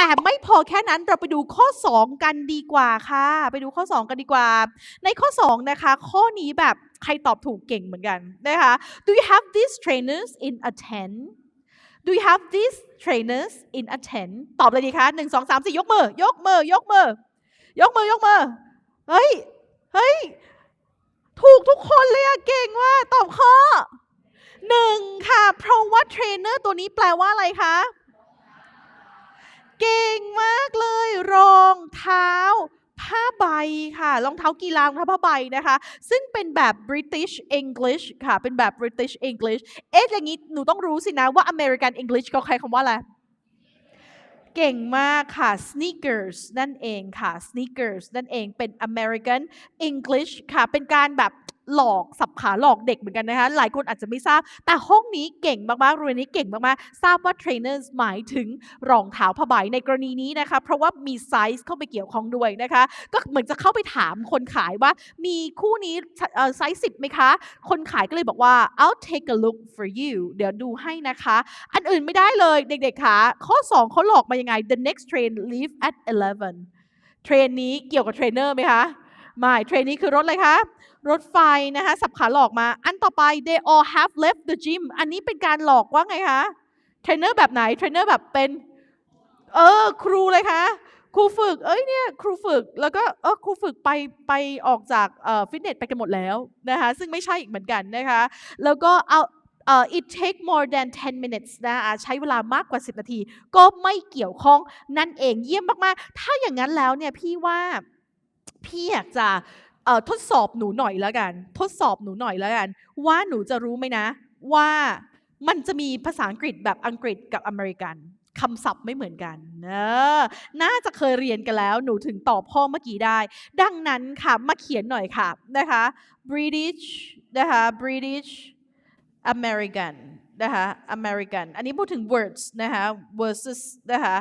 แต่ไม่พอแค่นั้นเราไปดูข้อ 2 กันดีกว่าค่ะ ไปดูข้อ 2 กันดีกว่า ในข้อ 2 นะคะ ข้อนี้แบบใครตอบถูกเก่งเหมือนกันนะคะ Do you have these trainers in a tent Do you have these trainers in a tent ตอบเลยดีคะหนึ่งสองสามสี่ยกมือ ยกมือ ยกมือ ยกมือ ยกมือ เฮ้ย เฮ้ย ถูกทุกคนเลยอะเก่งว่าตอบข้อหนึ่งค่ะ เพราะว่าเทรนเนอร์ตัวนี้แปลว่าอะไรคะ เก่งมากเลย รองเท้าผ้าใบค่ะ รองเท้ากีฬารองเท้าผ้าใบนะคะ ซึ่งเป็นแบบ British English ค่ะ เป็นแบบ British English เอ๊ะอย่างนี้หนูต้องรู้สินะว่า American English เขาใช้คำว่าอะไรเก่งมากค่ะ sneakers นั่นเองค่ะ sneakers นั่นเองเป็น American English ค่ะ เป็นการแบบ หลอกสับขาหลอกเด็กเหมือนกันนะคะ หลายคนอาจจะไม่ทราบ แต่ห้องนี้เก่งมากๆเรียนนี้เก่งมากๆทราบว่า trainers หมายถึงรองเท้าผ้าใบในกรณีนี้นะคะ เพราะว่ามีไซส์เข้าไปเกี่ยวข้องด้วยนะคะ ก็เหมือนจะเข้าไปถามคนขายว่า มีคู่นี้ไซส์สิบไหมคะ คนขายก็เลยบอกว่า I'll take a look for you เดี๋ยวดูให้นะคะ อันอื่นไม่ได้เลยเด็กๆคะข้อ 2เขาหลอกมายังไง the next train leave at 11เทรนนี้เกี่ยวกับเทรนเนอร์ไหมคะ ไม่เทรนนี้คือรถอะไรคะรถไฟนะคะสับขาหลอกมา อันต่อไป they all have left the gym อันนี้เป็นการหลอกว่าไงคะเทรนเนอร์แบบไหนเทรนเนอร์แบบเป็นเออครูเลยคะครูฝึก เอ้ยเนี่ยครูฝึกแล้วก็เออครูฝึกไปไปออกจากเอ่อฟิตเนสไปกันหมดแล้วนะคะซึ่งไม่ใช่อีกเหมือนกันนะคะแล้วก็เอาเอ่อ it take more than 10 minutes นะะใช้เวลามากกว่า 10 นาที ก็ไม่เกี่ยวข้องนั่นเองเยี่ยมมาก ๆ ถ้าอย่างนั้นแล้วเนี่ยพี่ว่า พี่อยากจะเอ่อทดสอบหนูหน่อยแล้วกัน ทดสอบหนูหน่อยแล้วกัน ว่าหนูจะรู้ไหมนะ ว่ามันจะมีภาษาอังกฤษแบบอังกฤษกับอเมริกันคำศัพท์ไม่เหมือนกันเออน่าจะเคยเรียนกันแล้ว หนูถึงตอบข้อเมื่อกี้ได้ ดังนั้นค่ะ มาเขียนหน่อยค่ะนะคะ British นะคะ British American นะคะ American อันนี้พูดถึง words นะคะ versus นะคะ